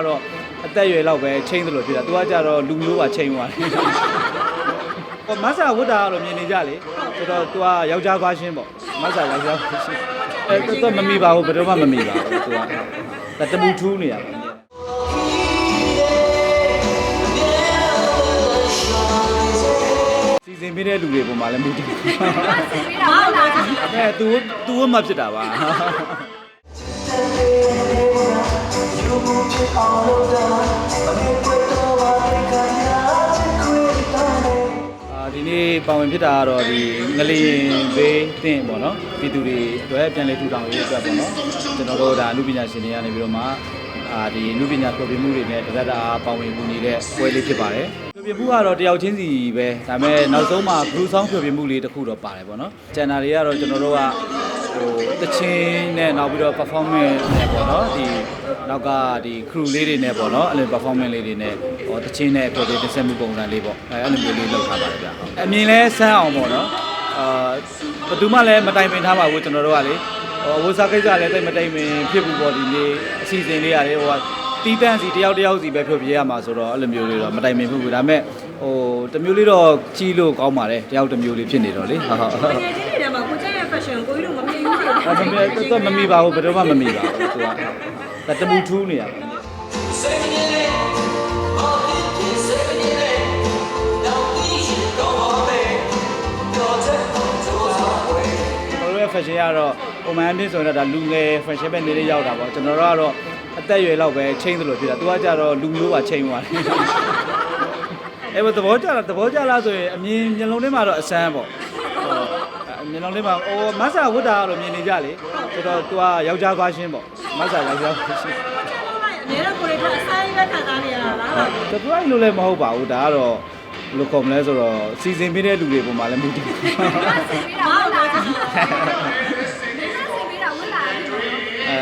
ကတော့အသက်အရွယ်လောက်ပဲချိန်သလိုဖြစ်တာသူကကြတော့လူမျိုးပါချိန်သွားတယ်ဟောမဆာဝတ်တာကတော့မြင်နေကြလေဆိုတော့သူကယောက်ျားခွားရှင်းပေါ့မဆာယောက်ျားခွားရှင်းအဲသူကမမီပါဘူးဘယ်တော့မှမမီပါဘူးသူကဒါတပူထူးနေရပါစီစဉ်ပေးတဲ့လူတွေပုံမှာလည်းမူတည်မောက်လာတာအဲ तू तू မှဖြစ်တာပါအာ ဒီနေ့ပါဝင်ဖြစ်တာကတော့ဒီငလျင်ဘေးတင်ပေါ့နော်ပြည်သူတွေအတွက်ပြန်လည်ထူထောင်ရေးအတွက်ပေါ့နော်ကျွန်တော်တို့ဒါအမှုပညာရှင်တွေကနေပြီးတော့မှအာဒီအမှုပညာဖျော်ဖြေမှုတွေနဲ့တရက်တာပါဝင်မှုနေတဲ့ပွဲလေးဖြစ်ပါတယ်ဖျော်ဖြေမှုကတော့တယောက်ချင်းစီပဲဒါပေမဲ့နောက်ဆုံးမှာ group song ဖျော်ဖြေမှုလေးတစ်ခုတော့ပါတယ်ပေါ့နော်ကျန်တာတွေကတော့ကျွန်တော်တို့က ဟိုတချင်းနဲ့နောက်ပြီးတော့ performance နဲ့ပေါ့နော်ဒီနောက်ကဒီ crew လေးတွေနဲ့ပေါ့နော်အဲ့လို performance လေးတွေနဲ့ဟောတချင်းနဲ့ဖျော်ဖြေတင်ဆက်မှုပုံစံလေးပေါ့အဲအဲ့လိုမျိုးလေးလုပ်ထားပါတယ်ဗျာအမြင်လဲဆန်းအောင်ပေါ့နော်အာဘယ်သူမှလည်းမတိုင်ပင်ထားပါဘူးကျွန်တော်တို့ကလေဟိုဝစားကိစ္စလည်းတိတ်မတိတ်မင်ဖြစ်ဘူးပေါ့ဒီနေ့အစီအစဉ်လေးရတယ်ဟိုကတီးတန့်စီတယောက်တယောက်စီပဲဖြောပြရမှာဆိုတော့အဲ့လိုမျိုးလေးတော့မတိုင်ပင်ဘူးဒါပေမဲ့ဟိုတစ်မျိုးလေးတော့ကြီးလို့ကောင်းပါတယ်တယောက်တစ်မျိုးလေးဖြစ်နေတော့လေဟုတ်ဟုတ် fashion ကိုကြီးတို့မမြင်ဘူးလေအဲ့ဒါမျိုးတော့မမီပါဘူးဘယ်တော့မှမမီပါဘူးသူကဒါတပူထူးနေရပါကျွန်တော်တို့ရဲ့ fashion ကတော့ပုံမှန်အဖြစ်ဆိုရင်တော့ဒါလူငယ် fashion ပဲနေလေးရောက်တာပေါ့ကျွန်တော်တို့ကတော့အသက်အရွယ်လောက်ပဲချိန်သလိုဖြစ်တာသူကကြတော့လူမျိုးပါချိန်သွားတယ်အဲ့ဘသဘောကျလားသဘောကျလားဆိုရင်အမြင်မျက်လုံးထဲမှာတော့အဆန်းပေါ့ဟုတ် မျက်လုံးထဲမှာအိုးမဆာဝတ်တာကတော့မြင်နေကြလေဆိုတော့သူကယောက်ျားခွားရှင်းပေါ့မဆာယောက်ျားခွားရှင်းအများတော့ကိုရီကအဆိုင်ပဲခံစားနေရတာလား surprise လို့လည်းမဟုတ်ပါဘူးဒါကတော့ဘယ်လိုခေါ်မလဲဆိုတော့စီစဉ်ပေးတဲ့လူတွေပုံမှာလည်းမူတည်မောက်လာတာအဲ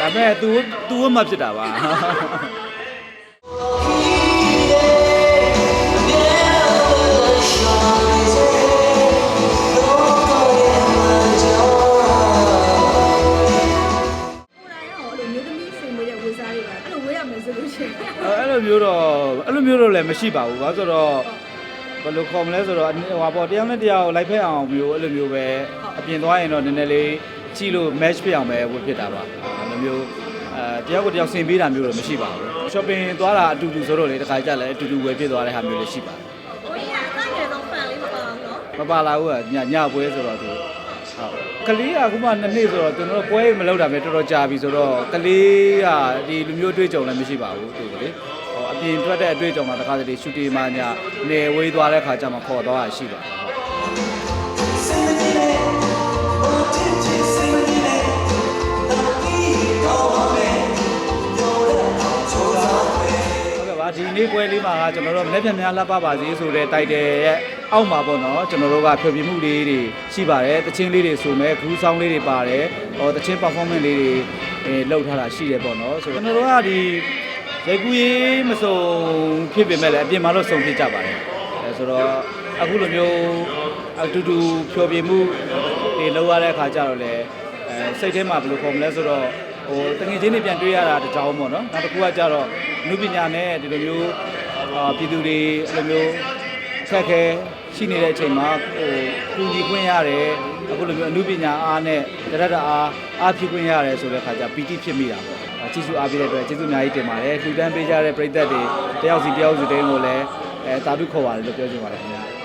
ဒါပေမဲ့ तू तू မှဖြစ်တာပါ မျိုးတော့အဲ့လိုမျိုးတော့လည်းမရှိပါဘူးဘာလို့ဆိုတော့ဘယ်လိုခေါ်မလဲဆိုတော့ဟိုပါပေါ့တရားနဲ့တရားကိုလိုက်ဖက်အောင်မျိုးအဲ့လိုမျိုးပဲအပြင်သွားရင်တော့နည်းနည်းလေးကြည့်လို့ match ဖြစ်အောင်ပဲဝတ်ဖြစ်တာပါအဲ့လိုမျိုးအဲတယောက်ကိုတယောက်ဆင်ပေးတာမျိုးတော့မရှိပါဘူး shopping သွားတာအတူတူဆိုတော့လေတခါကြလဲအတူတူဝယ်ဖြစ်သွားတဲ့ဟာမျိုးလည်းရှိပါတယ်ကိုကြီးကအတိုင်းငယ်ဆုံး fan လေးမပါဘူးနော်မပါလာဘူးကညညပွဲဆိုတော့သူဟုတ်ကလေးကအခုမှနှစ်နှစ်ဆိုတော့ကျွန်တော်တို့ပွဲမလုပ်တာပဲတော်တော်ကြာပြီဆိုတော့ကလေးကဒီလူမျိုးအတွေ့အကြုံလည်းမရှိပါဘူးသူကလေဟောအ ပြင်ထွက်တဲ့အတွေ့အကြုံမှာတခါတလေရှူတီမာညာနေဝေးသွားတဲ့ခါကျမှခေါ်သွားတာရှိပါတယ်ဟုတ်ဟုတ်ကဲ့ပါဒီနေ့ပွဲလေးမှာကကျွန်တော်တို့လက်ပြန်များလှပပါစေဆိုတဲ့တိုက်တယ်ရဲ့အောက်မှာပေါ့နော်ကျွန်တော်တို့ကဖြေပြမှုလေးတွေရှိပါတယ်တချင်းလေးတွေဆိုမဲ့ဂူးဆောင်းလေးတွေပါတယ်ဟောတချင်း performance လေးတွေအဲလောက်ထားတာရှိတယ်ပေါ့နော်ဆိုတော့ကျွန်တော်တို့ကဒီ ရိုက်ကူးရေးမစုံဖြစ်ပေမဲ့လည်းအပြင်မှာတော့စုံဖြစ်ကြပါတယ်အဲဆိုတော့အခုလိုမျိုးအတူတူဖြောပြမှုတွေလောက်ရတဲ့အခါကျတော့လေအဲစိတ်ထဲမှာဘယ်လိုခေါ်မလဲဆိုတော့ဟိုတငယ်ချင်းတွေပြန်တွေ့ရတာတကြောင်ပေါ့နော်နောက်တစ်ခုကကျတော့နုပညာနဲ့ဒီလိုမျိုးအာပြည်သူတွေအဲ့လိုမျိုးဆက်ခဲရှိနေတဲ့အချိန်မှာဟိုကူညီခွင့်ရတယ်အခုလိုမျိုးအနုပညာအားနဲ့တရက်တအားအားဖြစ်ခွင့်ရတယ်ဆိုတဲ့ခါကျပီတိဖြစ်မိတာပေါ့ အာကျေးဇူးအားပေးတဲ့အတွက်ကျေးဇူးအများကြီးတင်ပါတယ်လှူဒန်းပေးကြတဲ့ပရိသတ်တွေတယောက်စီတယောက်စီတိုင်းကိုလည်းအဲတာဓုခေါ်ပါတယ်လို့ပြောချင်ပါတယ်ခင်ဗျာ